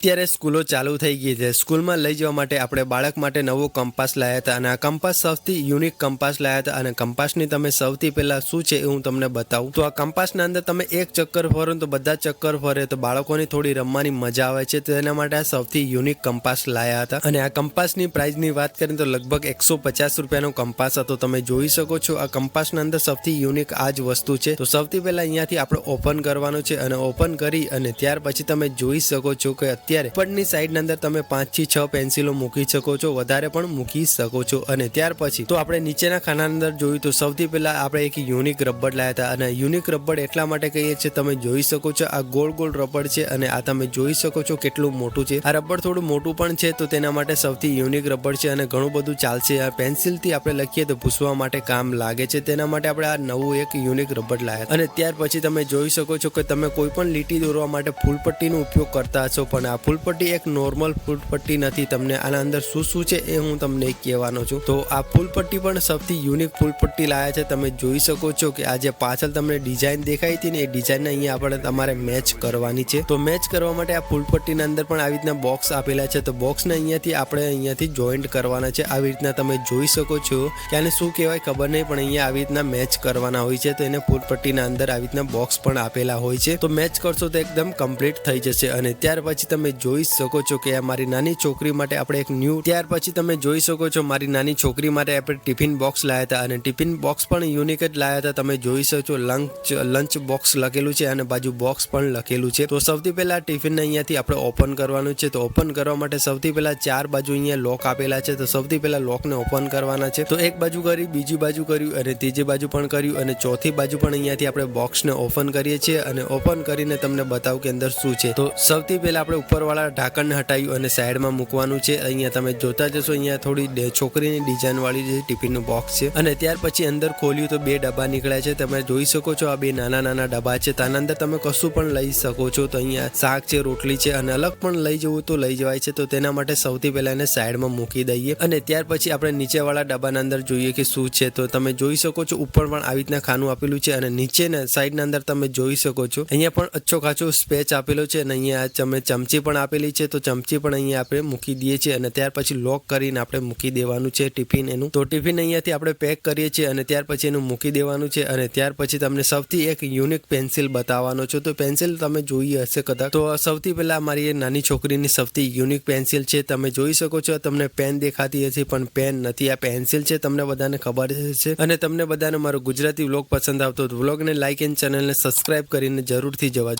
અત્યારે સ્કૂલો ચાલુ થઈ ગઈ છે. સ્કૂલમાં લઈ જવા માટે આપણે બાળક માટે નવો કંપાસ લાવ્યા હતા અને આ કંપાસ સૌથી યુનિક કંપાસ લાવ્યા હતા અને કંપાસની તમે સૌથી પહેલાં શું છે એ હું તમને બતાવું. તો આ કંપાસના અંદર તમે એક ચક્કર ફરો તો બધા ચક્કર ફરે તો બાળકોની થોડી રમવાની મજા આવે છે. તો એના માટે આ સૌથી યુનિક કંપાસ લાવ્યા હતા. અને આ કંપાસની પ્રાઇઝની વાત કરીએ તો લગભગ એકસો પચાસ રૂપિયાનો કંપાસ હતો. તમે જોઈ શકો છો આ કંપાસના અંદર સૌથી યુનિક આ જ વસ્તુ છે. તો સૌથી પહેલાં અહીંયાથી આપણે ઓપન કરવાનું છે અને ઓપન કરી અને ત્યાર પછી તમે જોઈ શકો છો કે અત્યારે ઉપરની સાઈડની અંદર તમે પાંચથી છ પેન્સિલો મૂકી શકો છો, વધારે પણ મૂકી શકો છો. અને ત્યાર પછી તો આપણે નીચેના ખાનાની અંદર જોયું તો સૌથી પહેલા આપણે એક યુનિક રબર લાવ્યા હતા. અને યુનિક રબર એટલા માટે કહીએ છીએ, તમે જોઈ શકો છો આ ગોળ ગોળ રબર છે અને આ તમે જોઈ શકો છો કેટલું મોટું છે. આ રબર થોડું મોટું પણ છે, તો તેના માટે સૌથી યુનિક રબર છે અને ઘણું બધું ચાલશે. આ પેન્સિલથી આપણે લખીએ તો ભૂસવા માટે કામ લાગે છે. તેના માટે આપણે આ નવું એક યુનિક રબર લાવ્યા અને ત્યાર પછી તમે જોઈ શકો છો કે તમે કોઈ પણ લીટી દોરવા માટે ફૂલપટ્ટીનો ઉપયોગ કરતા હશો, પણ આ ફૂલપટ્ટી એક નોર્મલ ફૂલપટ્ટી નથી. તમને આના અંદર શું શું છે એ હું તમને કહેવાનો છું. તો આ ફૂલપટ્ટી પણ સૌથી યુનિક ફૂલપટ્ટી લાયા છે. તમે જોઈ શકો છો કે આ જે પાછળ તમને ડિઝાઇન દેખાઈ હતી ને એ ડિઝાઇન અહીંયા આપણે તમારે મેચ કરવાની છે. તો મેચ કરવા માટે આ ફૂલપટ્ટીના અંદર પણ આવી રીતના બોક્સ આપેલા છે. તો બોક્સને અહીંયાથી આપણે અહીંયાથી જોઈન્ટ કરવાના છે. આવી રીતના તમે જોઈ શકો છો કે આને શું કહેવાય ખબર નહીં, પણ અહીંયા આવી રીતના મેચ કરવાના હોય છે. તો એને ફૂલપટ્ટીના અંદર આવી રીતના બોક્સ પણ આપેલા હોય છે. તો મેચ કરશો તો એકદમ કમ્પ્લીટ થઈ જશે. અને ત્યાર પછી તમે જોઈ શકો છો કે આ મારી નાની છોકરી માટે આપણે એક ન્યૂ ત્યાર પછી તમે જોઈ શકો છો મારી નાની છોકરી માટે આપણે ટિફિન બોક્સ લાવ્યા હતા અને ટિફિન બોક્સ પણ યુનિક જ લાવ્યા હતા. તમે જોઈ શકો છો લંચ લંચ બોક્સ લખેલું છે અને બાજુ બોક્સ પણ લખેલું છે. તો સૌથી પહેલા ટિફિનને અહીંયાથી આપણે ઓપન કરવાનું છે. તો ઓપન કરવા માટે સૌથી પહેલા ચાર બાજુ અહીંયા લોક આપેલા છે. તો સૌથી પહેલા લોકને ઓપન કરવાના છે. તો એક બાજુ કરી, બીજી બાજુ કર્યું અને ત્રીજી બાજુ પણ કર્યું અને ચોથી બાજુ પણ અહીંયાથી આપણે બોક્સને ઓપન કરીએ છીએ અને ઓપન કરીને તમને બતાવું કે અંદર શું છે. તો સૌથી પહેલા આપણે ઉપરવાળા ઢાંકણને હટાવ્યું અને સાઈડમાં મૂકવાનું છે. અહીંયા તમે જોતા જશો અહીંયા થોડી છોકરીની ડિઝાઇન વાળી જે ટિફિનનું બોક્સ છે. અને ત્યાર પછી અંદર ખોલ્યું તો બે ડબ્બા નીકળ્યા છે. તમે જોઈ શકો છો આ બે નાના નાના ડબ્બા છે. તેના અંદર તમે કશું પણ લઈ શકો છો. તો અહીંયા શાક છે, રોટલી છે અને અલગ પણ લઈ જવું તો લઈ જવાય છે. તો તેના માટે સૌથી પહેલા એને સાઈડમાં મૂકી દઈએ. અને ત્યાર પછી આપણે નીચેવાળા ડબ્બાના અંદર જોઈએ કે શું છે. તો તમે જોઈ શકો છો ઉપર પણ આવી રીતના ખાનું આપેલું છે અને નીચેના સાઈડના અંદર તમે જોઈ શકો છો. અહીંયા પણ અચ્છો ખાચો સ્પેચ આપેલો છે અને અહીંયા તમે ચમચી પણ આપેલી છે, તો ચમચી પણ અહીંયા આપણે મૂકી દઈએ છીએ અને ત્યાર પછી લોક કરીને આપણે મૂકી દેવાનું છે ટિફિન એનું. તો ટિફિન અહીંયાથી આપણે પેક કરીએ છીએ અને ત્યાર પછી એનું મૂકી દેવાનું છે અને ત્યાર પછી તમને સૌથી એક યુનિક પેન્સિલ બતાવવાનો છું. તો પેન્સિલ તમે જોઈ હશે કદાચ. તો સૌથી પહેલા મારી એ નાની છોકરીની સૌથી યુનિક પેન્સિલ છે. તમે જોઈ શકો છો, તમને પેન દેખાતી હશે, પણ પેન નથી. આ પેન્સિલ છે, તમને બધાને ખબર હશે. અને તમને બધાને મારો ગુજરાતી વ્લોગ પસંદ આવતો વ્લોગને લાઇક એન્ડ ચેનલને સબસ્ક્રાઇબ કરીને જરૂરથી જવા